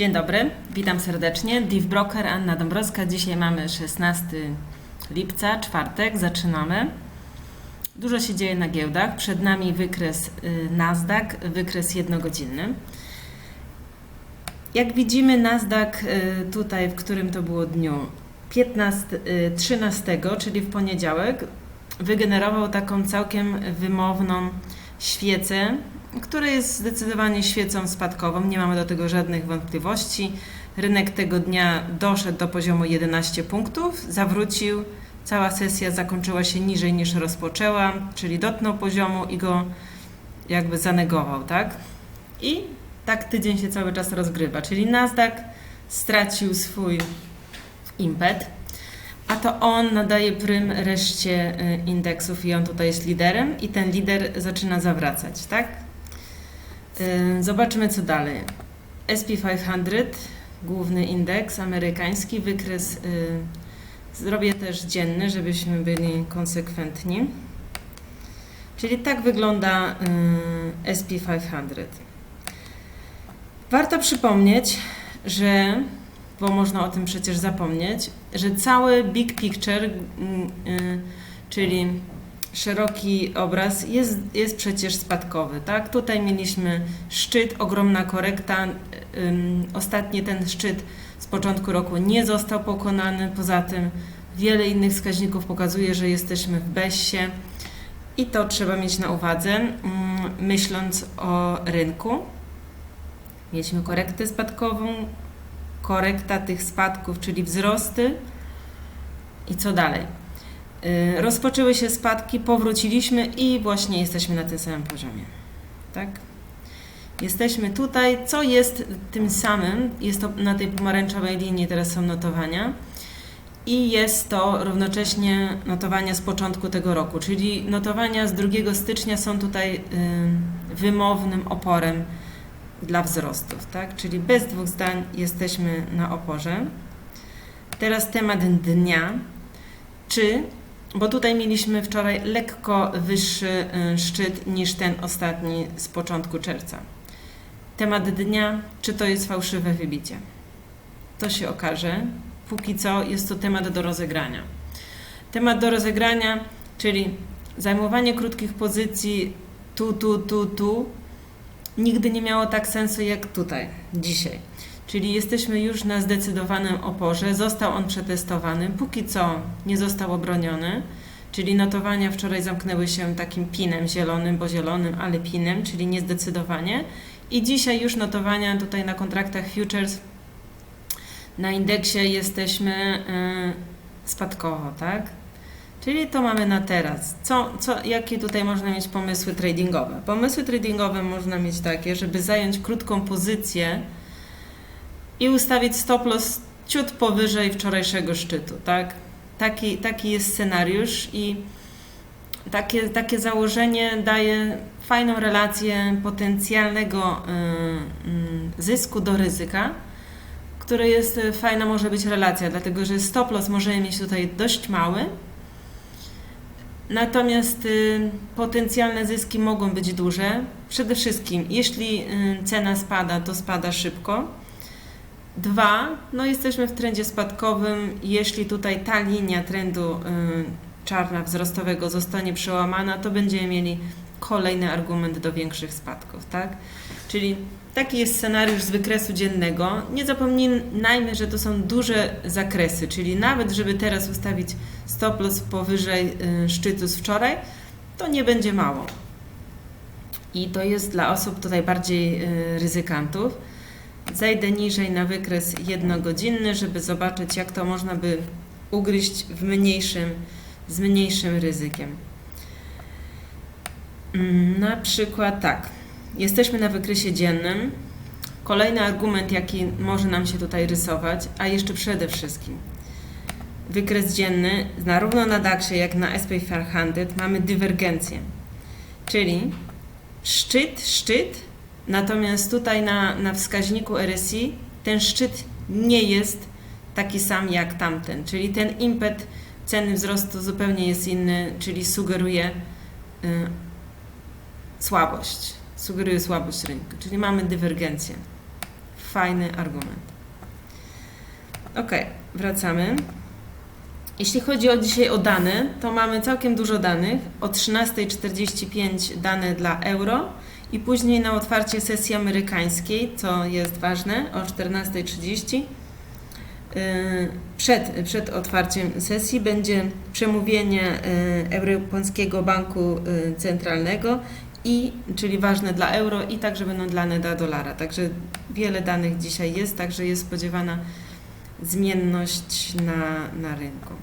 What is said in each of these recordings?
Dzień dobry, witam serdecznie. Div Broker, Anna Dąbrowska. Dzisiaj mamy 16 lipca, czwartek, zaczynamy. Dużo się dzieje na giełdach. Przed nami wykres y, Nasdaq, wykres jednogodzinny. Jak widzimy, Nasdaq y, tutaj, w którym to było dniu 15, y, 13, czyli w poniedziałek, wygenerował taką całkiem wymowną świecę, która jest zdecydowanie świecą spadkową. Nie mamy do tego żadnych wątpliwości. Rynek tego dnia doszedł do poziomu 11 punktów, zawrócił. Cała sesja zakończyła się niżej niż rozpoczęła, czyli dotknął poziomu i go jakby zanegował, tak? I tak tydzień się cały czas rozgrywa, czyli Nasdaq stracił swój impet, a to on nadaje prym reszcie y, indeksów i on tutaj jest liderem i ten lider zaczyna zawracać, tak? Y, Zobaczymy co dalej. SP500, główny indeks amerykański, wykres y, zrobię też dzienny, żebyśmy byli konsekwentni. Czyli tak wygląda y, SP500. Warto przypomnieć, że, bo można o tym przecież zapomnieć, że cały big picture, czyli szeroki obraz jest, jest przecież spadkowy, tak? Tutaj mieliśmy szczyt, ogromna korekta. Ym, ostatni ten szczyt z początku roku nie został pokonany. Poza tym wiele innych wskaźników pokazuje, że jesteśmy w bezsie i to trzeba mieć na uwadze, myśląc o rynku. Mieliśmy korektę spadkową, korekta tych spadków, czyli wzrosty. I co dalej? Y, Rozpoczęły się spadki, powróciliśmy i właśnie jesteśmy na tym samym poziomie. Tak? Jesteśmy tutaj, co jest tym samym, jest to na tej pomarańczowej linii, teraz są notowania i jest to równocześnie notowania z początku tego roku, czyli notowania z 2 stycznia są tutaj y, wymownym oporem dla wzrostów, tak? Czyli bez dwóch zdań jesteśmy na oporze. Teraz temat dnia. Czy, bo tutaj mieliśmy wczoraj lekko wyższy y, szczyt niż ten ostatni z początku czerwca. Temat dnia, czy to jest fałszywe wybicie? To się okaże. Póki co jest to temat do rozegrania. Temat do rozegrania, czyli zajmowanie krótkich pozycji tu, tu, tu, tu, nigdy nie miało tak sensu jak tutaj, dzisiaj. Czyli jesteśmy już na zdecydowanym oporze. Został on przetestowany, póki co nie został obroniony. Czyli notowania wczoraj zamknęły się takim pinem zielonym, bo zielonym, ale pinem, czyli niezdecydowanie. I dzisiaj już notowania tutaj na kontraktach futures na indeksie jesteśmy y, spadkowo, tak? Czyli to mamy na teraz. Co, co, jakie tutaj można mieć pomysły tradingowe? Pomysły tradingowe można mieć takie, żeby zająć krótką pozycję i ustawić stop loss ciut powyżej wczorajszego szczytu, tak? Taki, taki jest scenariusz i takie, takie założenie daje fajną relację potencjalnego y, y, zysku do ryzyka, które jest y, fajna może być relacja, dlatego że stop loss możemy mieć tutaj dość mały, Natomiast potencjalne zyski mogą być duże. Przede wszystkim, jeśli cena spada, to spada szybko. Dwa, no jesteśmy w trendzie spadkowym. Jeśli tutaj ta linia trendu y, czarna wzrostowego zostanie przełamana, to będziemy mieli kolejny argument do większych spadków, tak? Czyli taki jest scenariusz z wykresu dziennego. Nie zapominajmy, że to są duże zakresy, czyli nawet żeby teraz ustawić stop loss powyżej y, szczytu z wczoraj, to nie będzie mało. I to jest dla osób tutaj bardziej y, ryzykantów. Zejdę niżej na wykres jednogodzinny, żeby zobaczyć, jak to można by ugryźć w mniejszym, z mniejszym ryzykiem. Mm, Na przykład tak. Jesteśmy na wykresie dziennym. Kolejny argument, jaki może nam się tutaj rysować, a jeszcze przede wszystkim wykres dzienny, zarówno na DAX-ie, jak na SP500 mamy dywergencję. Czyli szczyt, szczyt, natomiast tutaj na, na wskaźniku RSI ten szczyt nie jest taki sam jak tamten, czyli ten impet ceny wzrostu zupełnie jest inny, czyli sugeruje y, słabość, sugeruje słabość rynku, czyli mamy dywergencję fajny argument. Ok, wracamy. Jeśli chodzi o dzisiaj o dane, to mamy całkiem dużo danych. O 13.45 dane dla euro i później na otwarcie sesji amerykańskiej, co jest ważne, o 14.30. Yy, Przed, przed otwarciem sesji będzie przemówienie yy, Europejskiego Banku yy, Centralnego, i, czyli ważne dla euro i także będą dane dla dolara. Także wiele danych dzisiaj jest, także jest spodziewana zmienność na, na rynku.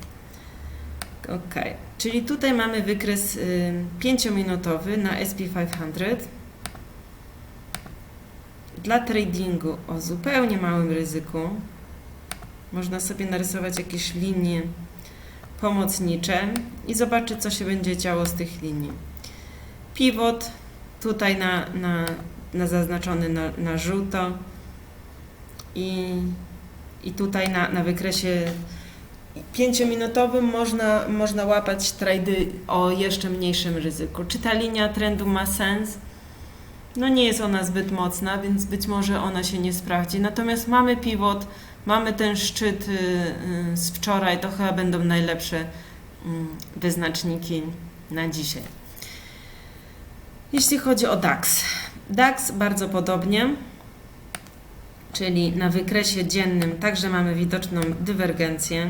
Ok, czyli tutaj mamy wykres y, 5-minutowy na SP500 dla tradingu o zupełnie małym ryzyku. Można sobie narysować jakieś linie pomocnicze i zobaczyć, co się będzie działo z tych linii. Pivot tutaj na, na, na zaznaczony na, na żółto i, i tutaj na, na wykresie pięciominutowym można, można łapać trady o jeszcze mniejszym ryzyku. Czy ta linia trendu ma sens? No nie jest ona zbyt mocna, więc być może ona się nie sprawdzi. Natomiast mamy pivot, mamy ten szczyt y, y, z wczoraj, to chyba będą najlepsze mm, wyznaczniki na dzisiaj. Jeśli chodzi o DAX. DAX bardzo podobnie, czyli na wykresie dziennym także mamy widoczną dywergencję.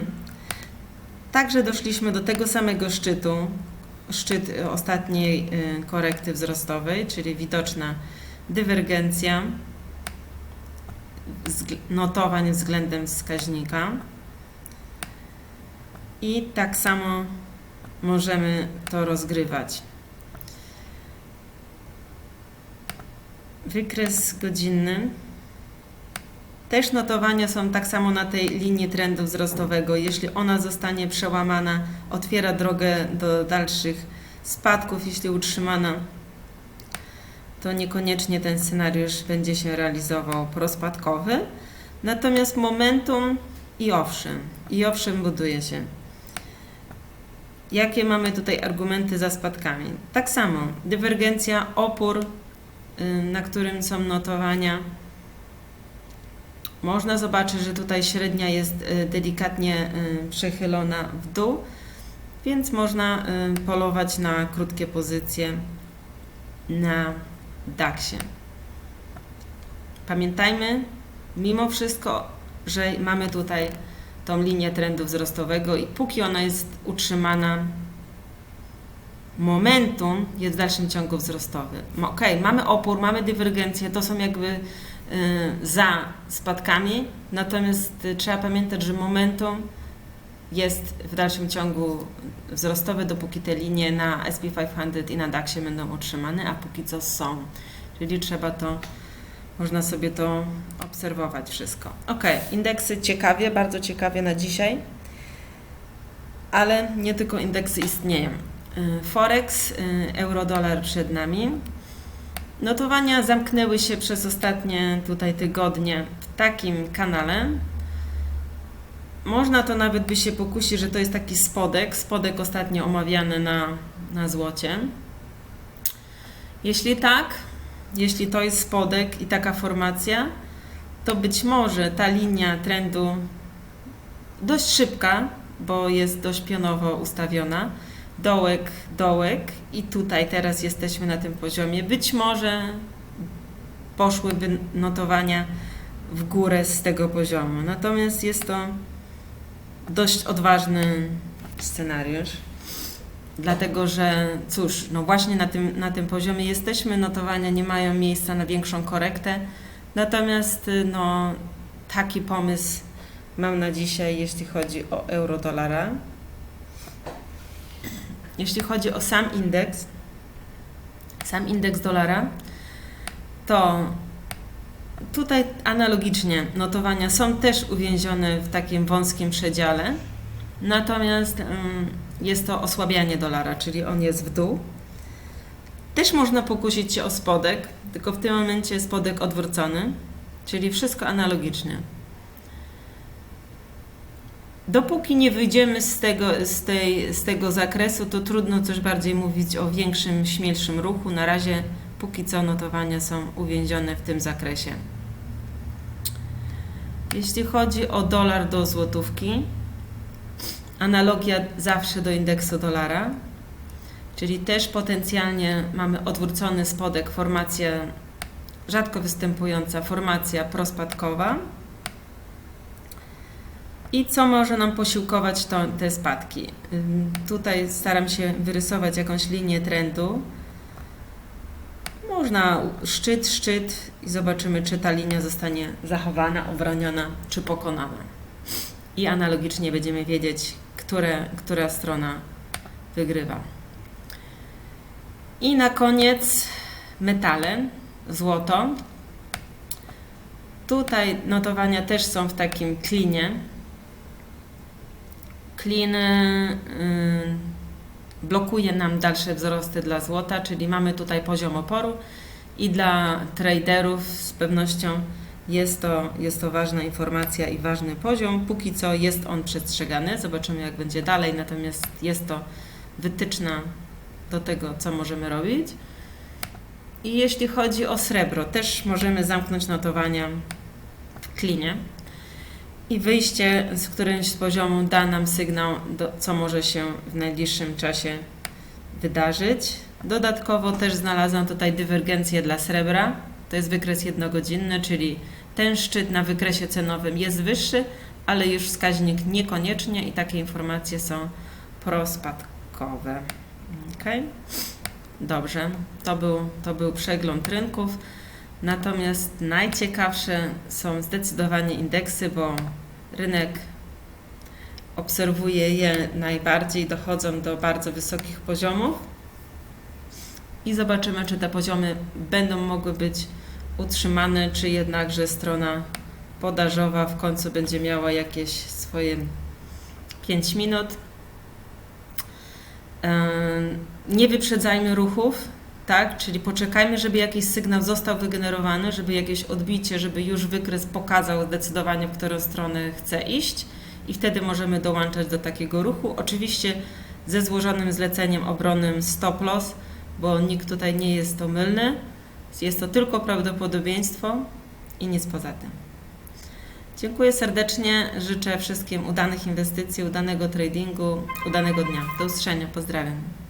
Także doszliśmy do tego samego szczytu, szczyt ostatniej y, korekty wzrostowej, czyli widoczna dywergencja notowań względem wskaźnika. I tak samo możemy to rozgrywać. Wykres godzinny. Też notowania są tak samo na tej linii trendu wzrostowego. Jeśli ona zostanie przełamana, otwiera drogę do dalszych spadków. Jeśli utrzymana, to niekoniecznie ten scenariusz będzie się realizował prospadkowy. Natomiast momentum i owszem, i owszem buduje się. Jakie mamy tutaj argumenty za spadkami? Tak samo, dywergencja, opór, na którym są notowania. Można zobaczyć, że tutaj średnia jest delikatnie przechylona w dół, więc można polować na krótkie pozycje na DAXie. Pamiętajmy, mimo wszystko, że mamy tutaj tą linię trendu wzrostowego i póki ona jest utrzymana, momentum jest w dalszym ciągu wzrostowy. Ok, mamy opór, mamy dywergencję, to są jakby y, za spadkami, natomiast y, trzeba pamiętać, że momentum jest w dalszym ciągu wzrostowe, dopóki te linie na SP500 i na DAXie będą utrzymane, a póki co są. Czyli trzeba to, można sobie to obserwować wszystko. Ok, indeksy ciekawie, bardzo ciekawie na dzisiaj, ale nie tylko indeksy istnieją. Y, Forex, y, euro-dolar przed nami. Notowania zamknęły się przez ostatnie tutaj tygodnie w takim kanale, można to nawet by się pokusić, że to jest taki spodek, spodek ostatnio omawiany na, na złocie. Jeśli tak, jeśli to jest spodek i taka formacja, to być może ta linia trendu dość szybka, bo jest dość pionowo ustawiona, dołek, dołek i tutaj teraz jesteśmy na tym poziomie. Być może poszłyby notowania w górę z tego poziomu. Natomiast jest to dość odważny scenariusz. Dlatego, że cóż, no właśnie na tym, na tym poziomie jesteśmy, notowania nie mają miejsca na większą korektę. Natomiast no, taki pomysł mam na dzisiaj, jeśli chodzi o euro-dolara. Jeśli chodzi o sam indeks, sam indeks dolara, to Tutaj analogicznie notowania są też uwięzione w takim wąskim przedziale, natomiast jest to osłabianie dolara, czyli on jest w dół. Też można pokusić się o spodek, tylko w tym momencie spodek odwrócony, czyli wszystko analogicznie. Dopóki nie wyjdziemy z tego, z, tej, z tego zakresu, to trudno coś bardziej mówić o większym, śmielszym ruchu. Na razie póki co notowania są uwięzione w tym zakresie. Jeśli chodzi o dolar do złotówki, analogia zawsze do indeksu dolara, czyli też potencjalnie mamy odwrócony spodek, formacja rzadko występująca, formacja prospadkowa. I co może nam posiłkować to, te spadki? Tutaj staram się wyrysować jakąś linię trendu. Można szczyt, szczyt i zobaczymy, czy ta linia zostanie zachowana, obroniona, czy pokonana. I analogicznie będziemy wiedzieć, które, która strona wygrywa. I na koniec metale, złoto. Tutaj notowania też są w takim klinie. Klin y, blokuje nam dalsze wzrosty dla złota, czyli mamy tutaj poziom oporu i dla traderów z pewnością jest to, jest to ważna informacja i ważny poziom. Póki co jest on przestrzegany, zobaczymy jak będzie dalej, natomiast jest to wytyczna do tego, co możemy robić. I jeśli chodzi o srebro, też możemy zamknąć notowania w klinie i wyjście z którymś poziomu da nam sygnał, do, co może się w najbliższym czasie wydarzyć. Dodatkowo też znalazłam tutaj dywergencję dla srebra. To jest wykres jednogodzinny, czyli ten szczyt na wykresie cenowym jest wyższy, ale już wskaźnik niekoniecznie i takie informacje są prospadkowe. Okay. Dobrze, to był, to był przegląd rynków. Natomiast najciekawsze są zdecydowanie indeksy, bo rynek obserwuje je najbardziej, dochodzą do bardzo wysokich poziomów i zobaczymy, czy te poziomy będą mogły być utrzymane, czy jednakże strona podażowa w końcu będzie miała jakieś swoje 5 minut. Nie wyprzedzajmy ruchów, tak? Czyli poczekajmy, żeby jakiś sygnał został wygenerowany, żeby jakieś odbicie, żeby już wykres pokazał zdecydowanie, w którą stronę chce iść i wtedy możemy dołączać do takiego ruchu. Oczywiście ze złożonym zleceniem obronnym stop loss, bo nikt tutaj nie jest to mylny. Jest to tylko prawdopodobieństwo i nic poza tym. Dziękuję serdecznie. Życzę wszystkim udanych inwestycji, udanego tradingu, udanego dnia. Do usłyszenia. Pozdrawiam.